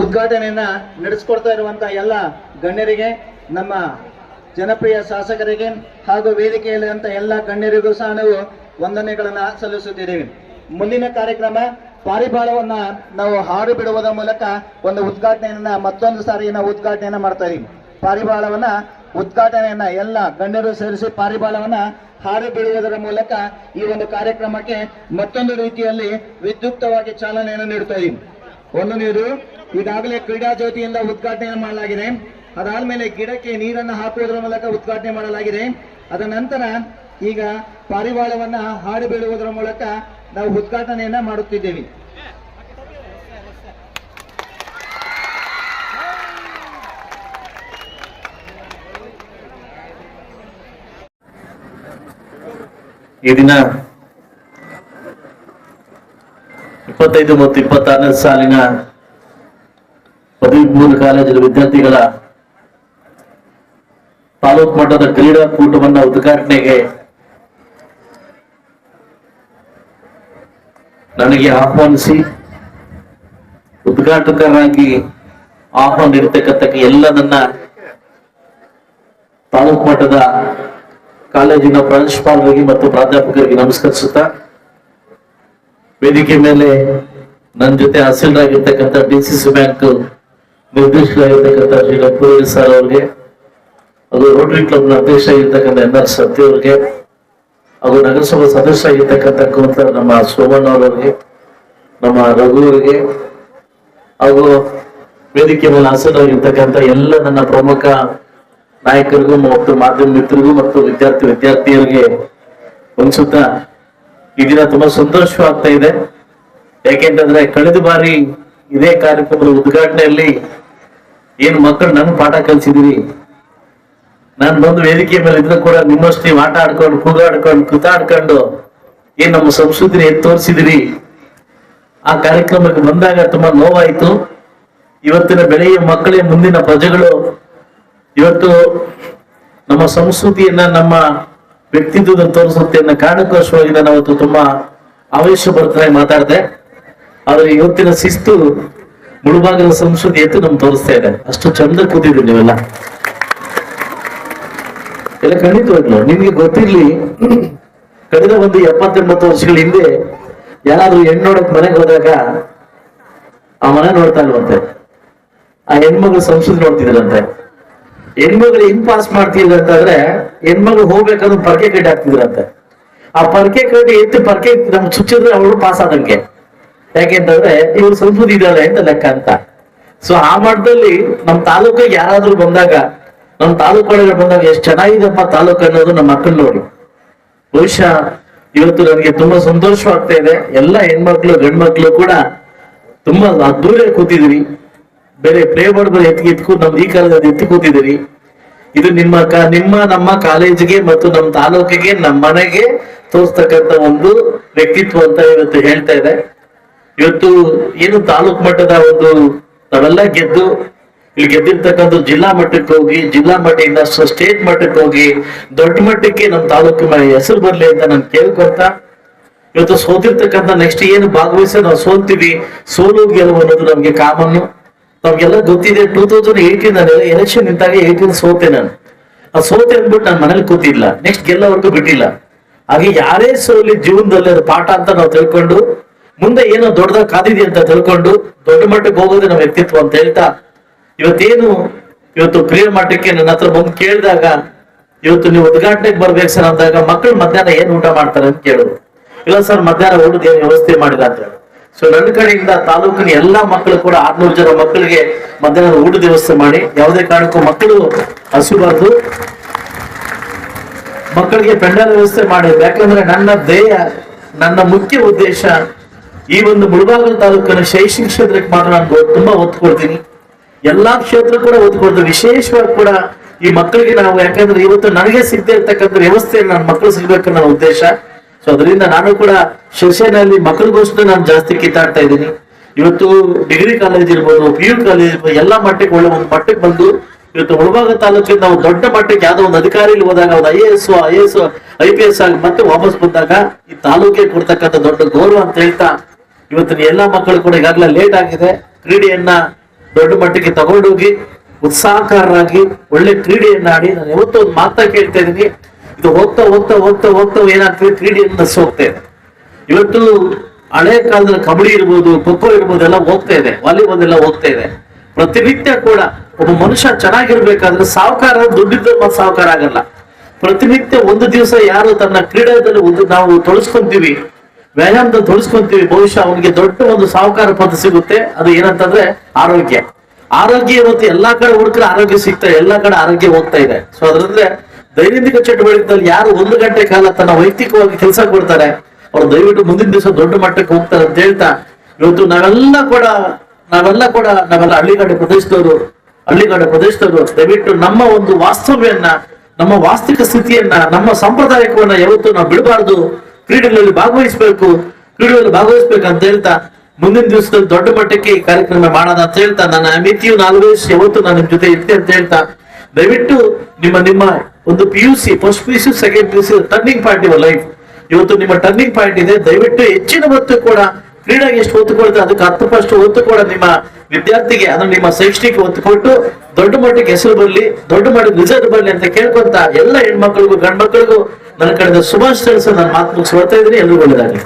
ಉದ್ಘಾಟನೆಯನ್ನ ನಡೆಸಿಕೊಡ್ತಾ ಇರುವಂತ ಎಲ್ಲ ಗಣ್ಯರಿಗೆ, ನಮ್ಮ ಜನಪ್ರಿಯ ಶಾಸಕರಿಗೆ ಹಾಗೂ ವೇದಿಕೆಯಲ್ಲಿರುವಂತ ಎಲ್ಲ ಗಣ್ಯರಿಗೂ ಸಹ ನಾವು ವಂದನೆಗಳನ್ನ ಸಲ್ಲಿಸುತ್ತಿದ್ದೇವೆ. ಮುಂದಿನ ಕಾರ್ಯಕ್ರಮ ಪಾರಿವಾಳವನ್ನ ನಾವು ಹಾಡು ಬಿಡುವುದರ ಮೂಲಕ ಒಂದು ಉದ್ಘಾಟನೆಯನ್ನ, ಮತ್ತೊಂದು ಸಾರಿ ನಾವು ಉದ್ಘಾಟನೆಯನ್ನ ಮಾಡ್ತಾ ಇದೀವಿ ಪಾರಿವಾಳವನ್ನ ಉದ್ಘಾಟನೆಯನ್ನ ಎಲ್ಲ ಗಣ್ಯರು ಸೇರಿಸಿ ಪಾರಿವಾಳವನ್ನ ಹಾಡು ಬಿಡುವುದರ ಮೂಲಕ ಈ ಒಂದು ಕಾರ್ಯಕ್ರಮಕ್ಕೆ ಮತ್ತೊಂದು ರೀತಿಯಲ್ಲಿ ವಿದ್ಯುಕ್ತವಾಗಿ ಚಾಲನೆಯನ್ನು ನೀಡುತ್ತಾ ಇದೀವಿ ಒಂದು ನೀರು ಈಗಾಗಲೇ ಕ್ರೀಡಾ ಜ್ಯೋತಿಯಿಂದ ಉದ್ಘಾಟನೆ ಮಾಡಲಾಗಿದೆ. ಅದಾದ್ಮೇಲೆ ಗಿಡಕ್ಕೆ ನೀರನ್ನು ಹಾಕುವುದರ ಮೂಲಕ ಉದ್ಘಾಟನೆ ಮಾಡಲಾಗಿದೆ. ಅದ ನಂತರ ಈಗ ಪಾರಿವಾಳವನ್ನ ಹಾಡು ಬೀಳುವುದರ ಮೂಲಕ ನಾವು ಉದ್ಘಾಟನೆಯನ್ನ ಮಾಡುತ್ತಿದ್ದೇವೆ. ಈ ದಿನ ಇಪ್ಪತ್ತೈದು ಮತ್ತು ಇಪ್ಪತ್ತಾರನೇ ಸಾಲಿನ ಪದವಿ ಪೂರ್ವ ಕಾಲೇಜಿನ ವಿದ್ಯಾರ್ಥಿಗಳ ತಾಲೂಕು ಮಟ್ಟದ ಕ್ರೀಡಾಕೂಟವನ್ನು ಉದ್ಘಾಟನೆಗೆ ನನಗೆ ಆಹ್ವಾನಿಸಿ ಉದ್ಘಾಟಕರಾಗಿ ಆಹ್ವಾನ ನೀಡತಕ್ಕಂಥ ಎಲ್ಲ ನನ್ನ ತಾಲೂಕು ಮಟ್ಟದ ಕಾಲೇಜಿನ ಪ್ರಾಂಶುಪಾಲರಿಗೆ ಮತ್ತು ಪ್ರಾಧ್ಯಾಪಕರಿಗೆ ನಮಸ್ಕರಿಸುತ್ತಾ ವೇದಿಕೆ ಮೇಲೆ ನನ್ನ ಜೊತೆ ಹಾಸೀಲರಾಗಿರ್ತಕ್ಕಂಥ ಡಿ ಸಿ ಸಿ ಬ್ಯಾಂಕ್ ನಿರ್ದೇಶಕರಾಗಿರ್ತಕ್ಕಂಥ ಶ್ರೀ ಲಕ್ಷ್ಮೀ ಸರ್ ಅವರಿಗೆ, ಹಾಗೂ ರೋಟರಿ ಕ್ಲಬ್ನ ಅಧ್ಯಕ್ಷ ಆಗಿರ್ತಕ್ಕಂಥ ಎನ್ ಆರ್ ಸತ್ಯ ಅವ್ರಿಗೆ, ಹಾಗೂ ನಗರಸಭಾ ಸದಸ್ಯ ಆಗಿರ್ತಕ್ಕಂಥ ನಮ್ಮ ಸೋಮಣ್ಣ ಅವರಿಗೆ, ನಮ್ಮ ರಘು ಅವರಿಗೆ, ಹಾಗೂ ವೇದಿಕೆ ಮೇಲೆ ಹಾಸೀಲರಾಗಿರ್ತಕ್ಕಂಥ ಎಲ್ಲ ನನ್ನ ಪ್ರಮುಖ ನಾಯಕರಿಗೂ, ಮತ್ತು ಮಾಧ್ಯಮ ಮಿತ್ರರಿಗೂ, ಮತ್ತು ವಿದ್ಯಾರ್ಥಿ ವಿದ್ಯಾರ್ಥಿಯರಿಗೆ ಅನ್ಸುತ್ತಾ ಈ ದಿನ ತುಂಬಾ ಸಂತೋಷವಾಗ್ತಾ ಇದೆ. ಯಾಕೆಂತಂದ್ರೆ ಕಳೆದ ಬಾರಿ ಇದೇ ಕಾರ್ಯಕ್ರಮದ ಉದ್ಘಾಟನೆಯಲ್ಲಿ ಏನು ಮಕ್ಕಳು ನನ್ನ ಪಾಠ ಕಲಿಸಿದಿರಿ. ನಾನು ಬಂದು ವೇದಿಕೆ ಮೇಲೆ ಇದ್ರೂ ಕೂಡ ನಿಮ್ಮಷ್ಟು ನೀವು ಆಟ ಆಡ್ಕೊಂಡು ಕೂಗಾಡ್ಕೊಂಡು ಕುತಾಡ್ಕೊಂಡು ಏನ್ ನಮ್ಮ ಸಂಸ್ಕೃತಿನ ಎತ್ತು ತೋರಿಸಿದಿರಿ. ಆ ಕಾರ್ಯಕ್ರಮಕ್ಕೆ ಬಂದಾಗ ತುಂಬಾ ನೋವಾಯ್ತು. ಇವತ್ತಿನ ಬೆಳೆಯ ಮಕ್ಕಳೇ ಮುಂದಿನ ಪ್ರಜೆಗಳು. ಇವತ್ತು ನಮ್ಮ ಸಂಸ್ಕೃತಿಯನ್ನ ನಮ್ಮ ವ್ಯಕ್ತಿತ್ವದ ತೋರಿಸುತ್ತೆ ಅನ್ನೋ ಕಾರಣಕ್ಕೋಸ್ಕರವಾಗಿ ನಾನು ಅವತ್ತು ತುಂಬಾ ಆವೇಶ ಬರ್ತಾರೆ ಮಾತಾಡಿದೆ. ಆದ್ರೆ ಇವತ್ತಿನ ಶಿಸ್ತು ಮುಳುಭಾಗದ ಸಂಸ್ಕೃತಿ ಎತ್ತು ನಮ್ಗೆ ತೋರಿಸ್ತಾ ಇದೆ. ಅಷ್ಟು ಚಂದ ಕೂತಿದ್ರಿ ನೀವೆಲ್ಲ. ಎಲ್ಲ ಖಂಡಿತವಾಗ್ಲು ನಿಮ್ಗೆ ಗೊತ್ತಿರ್ಲಿ, ಕಳೆದ ಒಂದು ಎಪ್ಪತ್ತೆಂಬತ್ತು ವರ್ಷಗಳ ಹಿಂದೆ ಯಾರಾದ್ರೂ ಹೆಣ್ಣು ನೋಡಕ್ ಮನೆಗೆ ಹೋದಾಗ ಆ ಮನೆ ನೋಡ್ತಾ ಇಲ್ವಂತೆ. ಆ ಹೆಣ್ಮಗಳು ಸಂಸ್ಕೃತಿ ನೋಡ್ತಿದ್ರಂತೆ. ಹೆಣ್ಮಗಳು ಹೆಂಗ್ ಪಾಸ್ ಮಾಡ್ತಿದ್ರು ಅಂತಂದ್ರೆ ಹೆಣ್ಮಗಳು ಹೋಗ್ಬೇಕಾದ್ರೆ ಪರ್ಕೆ ಕಟ್ಟಿ ಹಾಕ್ತಿದ್ರಂತೆ. ಆ ಪರ್ಕೆ ಕಟ್ಟಿ ಎತ್ತಿ ಪರ್ಕೆ ನಮ್ಗೆ ಚುಚ್ಚಿದ್ರೆ ಅವಳು ಪಾಸ್ ಆದಂಗೆ. ಯಾಕೆಂತಂದ್ರೆ ಇವ್ರು ಸಂಸ್ಕೃತಿ ಇದಾರೆ ಅಂತ ಲೆಕ್ಕ ಅಂತ. ಸೊ ಆ ಮಟ್ಟದಲ್ಲಿ ನಮ್ ತಾಲೂಕಿಗೆ ಯಾರಾದ್ರೂ ಬಂದಾಗ, ನಮ್ ತಾಲೂಕು ಒಳಗೆ ಬಂದಾಗ ಎಷ್ಟು ಚೆನ್ನಾಗಿದೆಪ್ಪ ತಾಲೂಕು ಅನ್ನೋದು ನಮ್ಮ ಮಕ್ಕಳು ನೋಡಿ. ಬಹುಶಃ ಇವತ್ತು ನನಗೆ ತುಂಬಾ ಸಂತೋಷವಾಗ್ತಾ ಇದೆ. ಎಲ್ಲ ಹೆಣ್ಮಕ್ಳು, ಗಂಡ್ಮಕ್ಳು ಕೂಡ ತುಂಬಾ ದೂರ ಕೂತಿದ್ರಿ ಬೇರೆ ಪ್ಲೇ ಬೋರ್ಡ್ ಎತ್ತಿ ಎತ್ಕೊಂಡು ನಮ್ದು ಈ ಕಾಲದಲ್ಲಿ ಎತ್ತಿ ಕೂತಿದ್ದೀರಿ. ಇದು ನಿಮ್ಮ ನಿಮ್ಮ ನಮ್ಮ ಕಾಲೇಜಿಗೆ ಮತ್ತು ನಮ್ಮ ತಾಲೂಕಿಗೆ, ನಮ್ಮ ಮನೆಗೆ ತೋರಿಸ್ತಕ್ಕಂತ ಒಂದು ವ್ಯಕ್ತಿತ್ವ ಅಂತ ಇವತ್ತು ಹೇಳ್ತಾ ಇದೆ. ಇವತ್ತು ಏನು ತಾಲೂಕ್ ಮಟ್ಟದ ಒಂದು ನಾವೆಲ್ಲ ಗೆದ್ದು, ಇಲ್ಲಿ ಗೆದ್ದಿರ್ತಕ್ಕಂಥ ಜಿಲ್ಲಾ ಮಟ್ಟಕ್ಕೆ ಹೋಗಿ, ಜಿಲ್ಲಾ ಮಟ್ಟದಿಂದ ಸ್ಟೇಟ್ ಮಟ್ಟಕ್ಕೆ ಹೋಗಿ, ದೊಡ್ಡ ಮಟ್ಟಕ್ಕೆ ನಮ್ಮ ತಾಲೂಕಿನ ಹೆಸರು ಬರಲಿ ಅಂತ ನಾನು ಕೇಳ್ಕೊಳ್ತಾ, ಇವತ್ತು ಸೋತಿರ್ತಕ್ಕಂಥ ನೆಕ್ಸ್ಟ್ ಏನು ಭಾಗವಹಿಸಿ ನಾವು ಸೋಲ್ತೀವಿ ಸೋಲು ಗೆಲುವು ಅನ್ನೋದು ನಮ್ಗೆ ಕಾಮನ್ನು. ನಮ್ಗೆಲ್ಲ ಗೊತ್ತಿದೆ ಟೂ ತೌಸಂಡ್ ಏಯ್ಟೀನ್ ನಾನು ಎಲೆಕ್ಷನ್ ನಿಂತಾಗ ಏಯ್ಟೀನ್ ಸೋತೆ ನಾನು. ಆ ಸೋತೆ ಅಂದ್ಬಿಟ್ಟು ನಾನು ಮನೇಲಿ ಕೂತಿಲ್ಲ. ನೆಕ್ಸ್ಟ್ ಗೆಲ್ಲವರೆಗೂ ಬಿಟ್ಟಿಲ್ಲ. ಹಾಗೆ ಯಾರೇ ಸೋಲಿ ಜೀವನದಲ್ಲಿ ಅದು ಪಾಠ ಅಂತ ನಾವು ತಿಳ್ಕೊಂಡು, ಮುಂದೆ ಏನೋ ದೊಡ್ಡದಾಗ ಕಾದಿದೆ ಅಂತ ತಿಳ್ಕೊಂಡು, ದೊಡ್ಡ ಮಟ್ಟಕ್ಕೆ ಹೋಗೋದೇ ನಮ್ಮ ವ್ಯಕ್ತಿತ್ವ ಅಂತ ಹೇಳ್ತಾ, ಇವತ್ತೇನು ಇವತ್ತು ಕ್ರಿಯೆ ಮಟ್ಟಕ್ಕೆ ನನ್ನ ಹತ್ರ ಬಂದು ಕೇಳಿದಾಗ, ಇವತ್ತು ನೀವು ಉದ್ಘಾಟನೆಗೆ ಬರ್ಬೇಕು ಸರ್ ಅಂದಾಗ ಮಕ್ಕಳು ಮಧ್ಯಾಹ್ನ ಏನ್ ಊಟ ಮಾಡ್ತಾರೆ ಅಂತ ಕೇಳೋದು ಇಲ್ಲ ಸರ್, ಮಧ್ಯಾಹ್ನ ಊಟದ ಏನ್ ವ್ಯವಸ್ಥೆ ಮಾಡಿದ ಅಂತ ಹೇಳಿ. ಸೊ ನನ್ನ ಕಡೆಯಿಂದ ತಾಲೂಕಿನ ಎಲ್ಲಾ ಮಕ್ಕಳು ಕೂಡ ಆರ್ನೂರು ಜನ ಮಕ್ಕಳಿಗೆ ಮಧ್ಯಾಹ್ನ ಊಟದ ವ್ಯವಸ್ಥೆ ಮಾಡಿ ಯಾವುದೇ ಕಾರಣಕ್ಕೂ ಮಕ್ಕಳು ಹಸಿಬಾರ್ದು. ಮಕ್ಕಳಿಗೆ ಪೆಂಡಲ್ ವ್ಯವಸ್ಥೆ ಮಾಡಿ. ಯಾಕಂದ್ರೆ ನನ್ನ ಧ್ಯೇಯ, ನನ್ನ ಮುಖ್ಯ ಉದ್ದೇಶ ಈ ಒಂದು ಮುಳುಬಾಗಲ ತಾಲೂಕಿನ ಶೈಕ್ಷಣಿಕ ಕ್ಷೇತ್ರಕ್ಕೆ ಮಾತ್ರ ನಾನು ತುಂಬಾ ಒತ್ತು ಕೊಡ್ತೀನಿ ಎಲ್ಲಾ ಕ್ಷೇತ್ರ ಕೂಡ ಒತ್ತು ಕೊಡ್ತೀನಿ ವಿಶೇಷವಾಗಿ ಕೂಡ ಈ ಮಕ್ಕಳಿಗೆ ನಾವು, ಯಾಕಂದ್ರೆ ಇವತ್ತು ನನಗೆ ಸಿಗದೆ ಇರ್ತಕ್ಕಂಥ ವ್ಯವಸ್ಥೆ ನನ್ನ ಮಕ್ಕಳು ಸಿಗ್ಬೇಕನ್ನೋ ಉದ್ದೇಶ. ಸೊ ಅದರಿಂದ ನಾನು ಕೂಡ ಶಿರ್ಸೆನಲ್ಲಿ ಮಕ್ಕಳಿಗೋಸ್ಕರ ನಾನು ಜಾಸ್ತಿ ಕಿತ್ತಾಡ್ತಾ ಇದ್ದೀನಿ. ಇವತ್ತು ಡಿಗ್ರಿ ಕಾಲೇಜ್ ಇರ್ಬೋದು ಪಿ ಯು ಕಾಲೇಜ್ ಇರ್ಬೋದು, ಎಲ್ಲ ಮಟ್ಟಕ್ಕೆ ಒಳ್ಳೆ ಒಂದು ಮಟ್ಟಕ್ಕೆ ಬಂದು ಇವತ್ತು ಮುಳಬಾಗ ತಾಲೂಕಿನ ನಾವು ದೊಡ್ಡ ಮಟ್ಟಕ್ಕೆ ಯಾವುದೋ ಒಂದು ಅಧಿಕಾರಿ ಇಲ್ಲಿ ಹೋದಾಗ ಒಂದು I A S I P S P S ಆಗಿ ಮತ್ತೆ ವಾಪಸ್ ಬಂದಾಗ ಈ ತಾಲೂಕಿಗೆ ಕೊಡ್ತಕ್ಕಂಥ ದೊಡ್ಡ ಗೌರವ ಅಂತ ಹೇಳ್ತಾ ಇವತ್ತಿನ ಎಲ್ಲ ಮಕ್ಕಳು ಕೂಡ ಈಗಾಗಲೇ ಲೇಟ್ ಆಗಿದೆ. ಕ್ರೀಡೆಯನ್ನ ದೊಡ್ಡ ಮಟ್ಟಕ್ಕೆ ತಗೊಂಡೋಗಿ ಉತ್ಸಾಹಕಾರರಾಗಿ ಒಳ್ಳೆ ಕ್ರೀಡೆಯನ್ನ ಆಡಿ ನಾನು ಯಾವತ್ತೂ ಒಂದು ಮಾತಾ ಕೇಳ್ತಾ ಇದ್ದೀನಿ. ಇದು ಹೋಗ್ತಾ ಹೋಗ್ತಾ ಹೋಗ್ತಾ ಹೋಗ್ತಾ ಏನಾಗ್ತದೆ ಕ್ರೀಡೆಯಿಂದ ಹೋಗ್ತಾ ಇದೆ. ಇವತ್ತು ಹಳೆ ಕಾಲದಲ್ಲಿ ಕಬಡ್ಡಿ ಇರ್ಬೋದು ಖೋಖೋ ಇರ್ಬೋದು, ಎಲ್ಲ ಹೋಗ್ತಾ ಇದೆ. ವಾಲಿಬಾಲ್ ಎಲ್ಲ ಹೋಗ್ತಾ ಇದೆ. ಪ್ರತಿನಿತ್ಯ ಕೂಡ ಒಬ್ಬ ಮನುಷ್ಯ ಚೆನ್ನಾಗಿರ್ಬೇಕಾದ್ರೆ ಸಾವುಕಾರ, ದುಡ್ಡಿದ್ರೆ ಮತ್ತೆ ಸಾವುಕಾರ ಆಗಲ್ಲ. ಪ್ರತಿನಿತ್ಯ ಒಂದು ದಿವಸ ಯಾರು ತನ್ನ ಕ್ರೀಡೆಯಲ್ಲಿ ಒಂದು ನಾವು ತೊಡಸ್ಕೊಂತೀವಿ, ವ್ಯಾಯಾಮದಲ್ಲಿ ತೊಡಸ್ಕೊಂತೀವಿ, ಬಹುಶಃ ಅವನಿಗೆ ದೊಡ್ಡ ಒಂದು ಸಾಹುಕಾರ ಪದ ಸಿಗುತ್ತೆ. ಅದು ಏನಂತಂದ್ರೆ ಆರೋಗ್ಯ. ಆರೋಗ್ಯ ಇವತ್ತು ಎಲ್ಲಾ ಕಡೆ ಹುಡುಕ್ರೆ ಆರೋಗ್ಯ ಸಿಗ್ತಾ, ಎಲ್ಲಾ ಕಡೆ ಆರೋಗ್ಯ ಹೋಗ್ತಾ ಇದೆ. ಸೊ ಅದ್ರಂದ್ರೆ ದೈನಂದಿನ ಚಟುವಟಿಕೆಯಲ್ಲಿ ಯಾರು ಒಂದು ಗಂಟೆ ಕಾಲ ತನ್ನ ವೈಯಕ್ತಿಕವಾಗಿ ಕೆಲಸ ಕೊಡ್ತಾರೆ, ಅವ್ರು ದಯವಿಟ್ಟು ಮುಂದಿನ ದಿವಸ ದೊಡ್ಡ ಮಟ್ಟಕ್ಕೆ ಹೋಗ್ತಾರೆ ಅಂತ ಹೇಳ್ತಾ, ಇವತ್ತು ನಾವೆಲ್ಲ ಕೂಡ ನಾವೆಲ್ಲ ಕೂಡ, ನಾವೆಲ್ಲ ಹಳ್ಳಿಗಾಡು ಪ್ರದೇಶದವರು ಹಳ್ಳಿಗಾಡು ಪ್ರದೇಶದವರು, ದಯವಿಟ್ಟು ನಮ್ಮ ಒಂದು ವಾಸ್ತವ್ಯನ್ನ, ನಮ್ಮ ವಾಸ್ತವಿಕ ಸ್ಥಿತಿಯನ್ನ, ನಮ್ಮ ಸಂಪ್ರದಾಯಕವನ್ನ ಯಾವತ್ತು ನಾವು ಬಿಡಬಾರ್ದು. ಕ್ರೀಡೆಗಳಲ್ಲಿ ಭಾಗವಹಿಸಬೇಕು ಕ್ರೀಡೆಗಳಲ್ಲಿ ಭಾಗವಹಿಸ್ಬೇಕು ಅಂತ ಹೇಳ್ತಾ, ಮುಂದಿನ ದಿವಸದಲ್ಲಿ ದೊಡ್ಡ ಮಟ್ಟಕ್ಕೆ ಈ ಕಾರ್ಯಕ್ರಮ ಮಾಡೋಣ ಅಂತ ಹೇಳ್ತಾ, ನನ್ನ ಮಿತಿಯು ನಾಲ್ವೈಸ್ ಯಾವತ್ತು ನಾನು ನಿಮ್ ಜೊತೆ ಇರ್ತೆ ಅಂತ ಹೇಳ್ತಾ, ದಯವಿಟ್ಟು ನಿಮ್ಮ ನಿಮ್ಮ ಒಂದು P U C first P U C second P U C turning point ಇವ ಲೈಫ್ ಇವತ್ತು ನಿಮ್ಮ ಟರ್ನಿಂಗ್ ಪಾಯಿಂಟ್ ಇದೆ. ದಯವಿಟ್ಟು ಹೆಚ್ಚಿನ ಹೊತ್ತು ಕೂಡ, ಕ್ರೀಡೆಗೆ ಎಷ್ಟು ಒತ್ತು ಕೊಡುತ್ತೆ, ಅದಕ್ಕೆ ಹತ್ತು ಪರ್ಸೆಂಟ್ ಒತ್ತು ಕೂಡ ನಿಮ್ಮ ವಿದ್ಯಾರ್ಥಿಗೆ, ಅಂದ್ರೆ ನಿಮ್ಮ ಶೈಕ್ಷಣಿಕ ಒತ್ತು ಕೊಟ್ಟು, ದೊಡ್ಡ ಮಟ್ಟಕ್ಕೆ ಹೆಸರು ಬರಲಿ, ದೊಡ್ಡ ಮಟ್ಟಕ್ಕೆ ರಿಸಲ್ಟ್ ಬರಲಿ ಅಂತ ಕೇಳ್ಕೊಂತ ಎಲ್ಲ ಹೆಣ್ಮಕ್ಳಿಗೂ, ಗಂಡ್ಮಕ್ಳಿಗೂ ನನ್ನ ಕಡೆಯಿಂದ ಶುಭಾಶಯ ನನ್ನ ಮಾತು ಮುಗಿಸ್ಕೊಳ್ತಾ ಇದ್ದೀನಿ ಎಲ್ಲರೂ ಒಳ್ಳೆದಾಗಲಿ